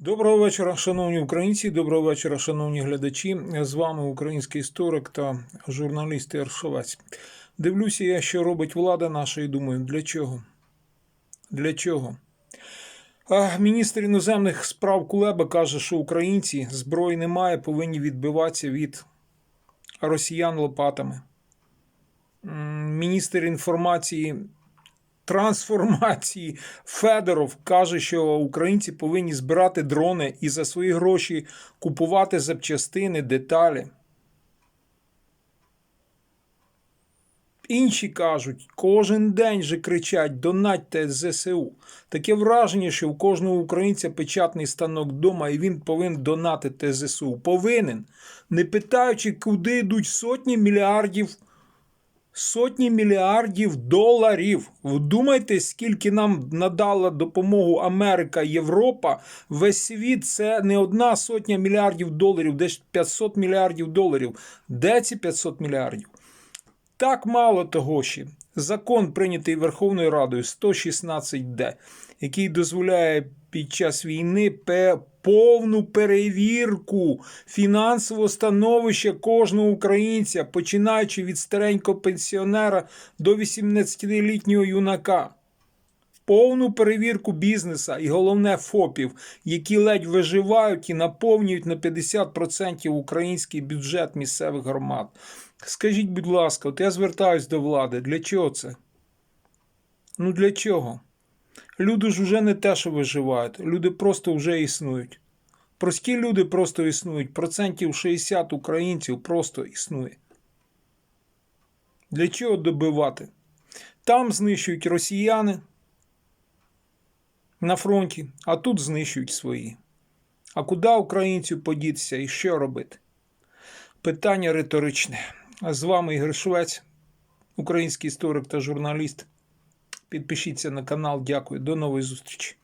Доброго вечора, шановні українці. Доброго вечора, шановні глядачі. З вами український історик та журналіст Ершовець. Дивлюся я, що робить влада наша, і думаю, для чого? Для чого? А, міністр іноземних справ Кулеба каже, що українці зброї немає, повинні відбиватися від росіян лопатами. Міністр інформації трансформації Федоров каже, що українці повинні збирати дрони і за свої гроші купувати запчастини, деталі. Інші кажуть, кожен день же кричать донатьте ЗСУ. Таке враження, що у кожного українця печатний станок вдома, і він повинен донатити ЗСУ. Повинен, не питаючи, куди йдуть сотні мільярдів сотні мільярдів доларів. Вдумайтесь, скільки нам надала допомогу Америка, Європа. Весь світ це не одна сотня мільярдів доларів, десь 500 мільярдів доларів. Де ці 500 мільярдів? Так мало того ще. Закон, прийнятий Верховною Радою 116Д, який дозволяє під час війни повну перевірку фінансового становища кожного українця, починаючи від старенького пенсіонера до 18-літнього юнака. Повну перевірку бізнеса і головне ФОПів, які ледь виживають і наповнюють на 50% український бюджет місцевих громад. Скажіть, будь ласка, от я звертаюсь до влади. Для чого це? Ну для чого? Люди ж вже не те, що виживають, люди просто вже існують. Прості люди просто існують. Процентів 60 українців просто існує. Для чого добивати? Там знищують росіяни на фронті, а тут знищують свої. А куди українцю подітися і що робити? Питання риторичне. А з вами Ігор Швець, український історик та журналіст. Підпишіться на канал. Дякую. До нової зустрічі.